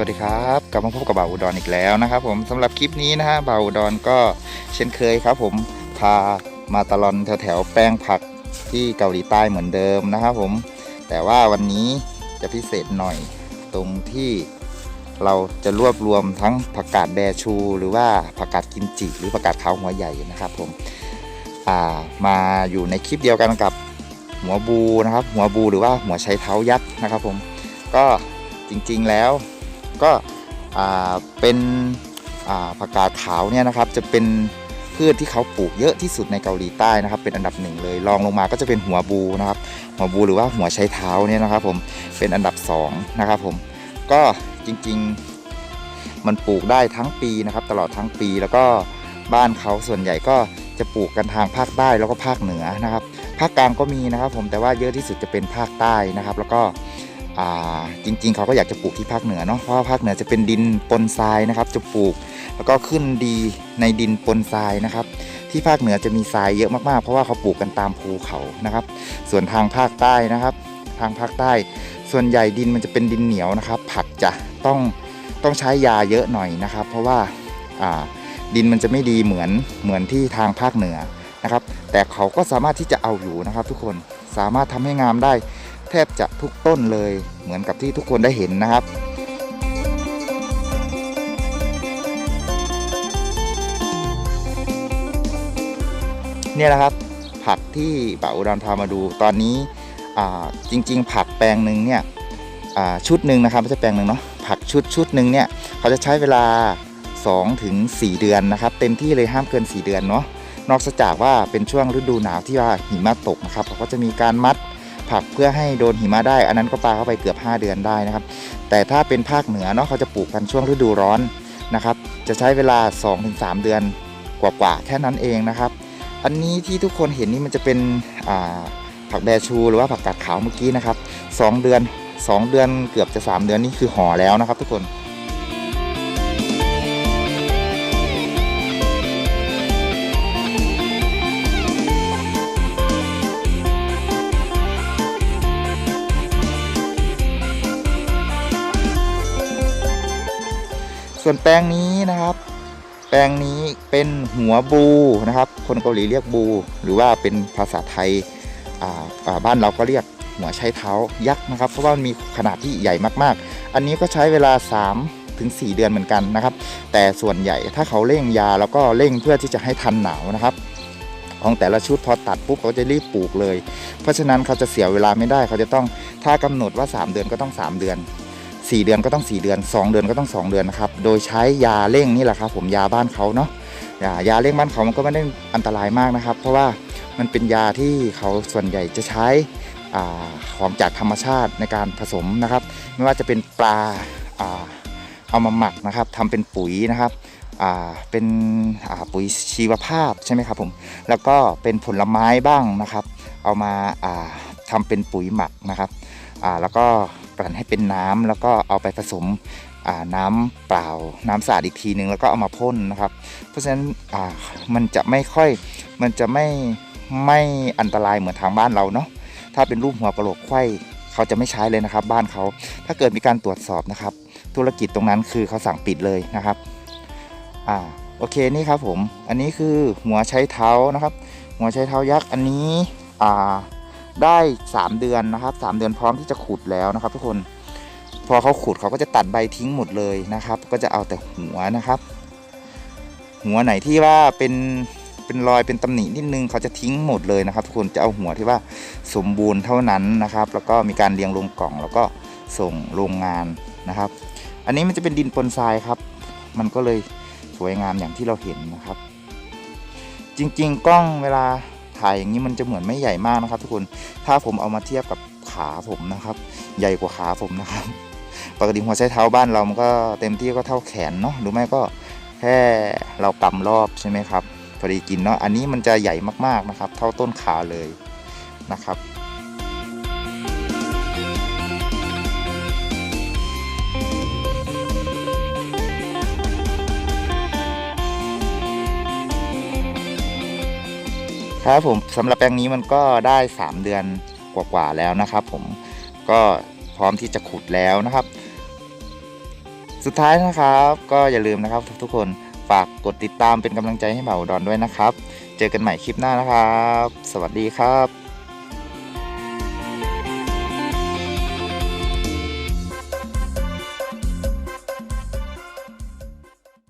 วัสดีครับ กลับมาพบกับบ่าวอุดรอีกแล้วนะครับ ผมสำหรับคลิปนี้นะฮะบ่าวอุดรก็เช่นเคยครับ ผมพามาตลอนแถวๆแป้งผักที่เกาหลีใต้เหมือนเดิมนะครับผมแต่ว่าวันนี้จะพิเศษหน่อยตรงที่เราจะรวบรวมทั้งผักกาดแบชู หรือว่าผักกาดกิมจิ หรือผักกาดขาวหัวใหญ่นะครับ ผมามาอยู่ในคลิปเดียวกันกับหัวบูนะครับ หัวบูหรือว่าหัวไชเท้ายักษ์นะครับ ผมก็จริงๆแล้ว ก็เป็นผักกาดขาวเนี่ยนะครับจะเป็นพืชที่เขาปลูกเยอะที่สุดในเกาหลีใต้นะครับ เป็นอันดับหนึ่งเลยรองลงมาก็จะเป็นหัวบูนะครับหัวบูหรือว่าหัวไชเท้าเนี่ยนะครับผมเป็นอันดับสองนะครับผมก็จริงๆมันปลูกได้ทั้งปีนะครับ ตลอดทั้งปีแล้วก็บ้านเขาส่วนใหญ่ก็จะปลูกกันทางภาคใต้แล้วก็ภาคเหนือนะครับ ภาคกลางก็มีนะครับ ผมแต่ว่าเยอะที่สุดจะเป็นภาคใต้นะครับ แล้วก็ จริง ๆ เขาก็อยากจะปลูกที่ภาคเหนือเนาะเพราะว่าภาคเหนือจะเป็นดินปนทรายนะครับ จะปลูกแล้วก็ขึ้นดีในดินปนทรายนะครับ ที่ภาคเหนือจะมีทรายเยอะมากๆ เพราะว่าเขาปลูกกันตามภูเขานะครับ ส่วนทางภาคใต้นะครับ ทางภาคใต้ ส่วนใหญ่ดินมันจะเป็นดินเหนียวนะครับ ผักจะต้องต้องใช้ยาเยอะหน่อยนะครับ เพราะว่าดินมันจะไม่ดีเหมือนเหมือนที่ทางภาคเหนือนะครับ แต่เขาก็สามารถที่จะเอาอยู่นะครับ ทุกคนสามารถทำให้งามได้ แทบจะทุกต้นเลย เหมือนกับที่ทุกคนได้เห็นนะครับเนี่ยนะครับผักที่ป่าอุดรพามาดูตอนนี้จริง ๆ ผักแปลงหนึ่งเนี่ยชุดหนึ่งนะครับไม่ใช่แปลงหนึ่งเนาะผักชุดชุดหนึ่งเนี่ยเขาจะใช้เวลา2ถึง4เดือนนะครับ เต็มที่เลยห้ามเกิน 4 เดือนเนาะนอกจากว่าเป็นช่วงฤดูหนาวที่ว่าหิมะตกนะครับเขาก็จะมีการมัด ผักเพื่อให้โดนหิมะได้ อันนั้นก็ปลาเข้าไปเกือบ 5 เดือนได้นะครับ แต่ถ้าเป็นภาคเหนือเนาะเขาจะปลูกกันช่วงฤดูร้อนนะครับ จะใช้เวลา 2-3 เดือนกว่าๆแค่นั้นเองนะครับ อันนี้ที่ทุกคนเห็นนี่มันจะเป็นผักแบชู หรือว่าผักกาดขาวเมื่อกี้นะครับ 2 เดือน 2 เดือนเกือบจะ 3 เดือนนี่คือห่อแล้วนะครับ ทุกคน ส่วนแปลงนี้นะครับ แปลงนี้เป็นหัวบูนะครับ คนเกาหลีเรียกบู หรือว่าเป็นภาษาไทยบ้านเราก็เรียกหัวใช้เท้ายักษ์นะครับ เพราะว่ามันมีขนาดที่ใหญ่มากๆ อันนี้ก็ใช้เวลา 3 ถึง 4 เดือนเหมือนกันนะครับ แต่ส่วนใหญ่ถ้าเขาเร่งยาแล้วก็เร่งเพื่อที่จะให้ทันหนาวนะครับของแต่ละชุดพอตัดปุ๊บเขาจะรีบปลูกเลย เพราะฉะนั้นเขาจะเสียเวลาไม่ได้เขาจะต้องถ้ากำหนดว่า 3 เดือนก็ต้อง 3 เดือน 4 เดือนก็ต้อง 4 เดือน 2 เดือนก็ต้อง 2 เดือนนะครับ โดยใช้ยาเร่งนี่แหละครับผมยาบ้านเขาเนาะยายาเร่งบ้านเขามันก็ไม่ได้อันตรายมากนะครับ เพราะว่ามันเป็นยาที่เขาส่วนใหญ่จะใช้ของจากธรรมชาติในการผสมนะครับ ไม่ว่าจะเป็นปลาอาเอามาหมักนะครับทำเป็นปุ๋ยนะครับเป็นปุ๋ยชีวภาพใช่ไหมครับผมแล้วก็เป็นผลไม้บ้างนะครับ เอามาอาทำเป็นปุ๋ยหมักนะครับแล้วก็ กลั่นให้เป็นน้ำแล้วก็เอาไปผสมน้ำเปล่า น้ำสะอาดอีกทีนึงแล้วก็เอามาพ่นนะครับ เพราะฉะนั้นมันจะไม่ค่อยมันจะไม่ไม่อันตรายเหมือนทางบ้านเราเนาะถ้าเป็นรูปหัวกระโหลกไข้เขาจะไม่ใช้เลยนะครับ บ้านเขาถ้าเกิดมีการตรวจสอบนะครับ ธุรกิจตรงนั้นคือเขาสั่งปิดเลยนะครับอ่าโอเคนี่ครับผม อันนี้คือหัวใช้เท้านะครับ หัวใช้เท้ายักษ์อันนี้อ่า ได้ 3 เดือนนะครับ 3 เดือนพร้อมที่จะขุดแล้วนะครับ ทุกคน พอเขาขุดเขาก็จะตัดใบทิ้งหมดเลยนะครับ ก็จะเอาแต่หัวนะครับ หัวไหนที่ว่าเป็นเป็นรอยเป็นตำหนินิดนึงเขาจะทิ้งหมดเลยนะครับ ทุกคนจะเอาหัวที่ว่าสมบูรณ์เท่านั้นนะครับ แล้วก็มีการเรียงลงกล่อง แล้วก็ส่งโรงงานนะครับ อันนี้มันจะเป็นดินปนทรายครับ มันก็เลยสวยงามอย่างที่เราเห็นนะครับ จริง ๆ กล้องเวลา ถ่ายอย่างนี้มันจะเหมือนไม่ใหญ่มากนะครับทุกคนถ้าผมเอามาเทียบกับขาผมนะครับ ใหญ่กว่าขาผมนะครับปกติหัวใช้เท้าบ้านเรามันก็เต็มที่ก็เท่าแขนเนาะหรือไม่ก็แค่เรากำรอบใช่ไหมครับพอดีกินเนาะอันนี้มันจะใหญ่มากๆนะครับ เท่าต้นขาเลยนะครับ ครับผมสำหรับแปลงนี้มันก็ได้ 3 เดือนกว่าๆแล้วนะครับ ผมก็พร้อมที่จะขุดแล้วนะครับ สุดท้ายนะครับ ก็อย่าลืมนะครับ ทุกคนฝากกดติดตามเป็นกำลังใจให้เบาดอนด้วยนะครับ เจอกันใหม่คลิปหน้านะครับ สวัสดีครับ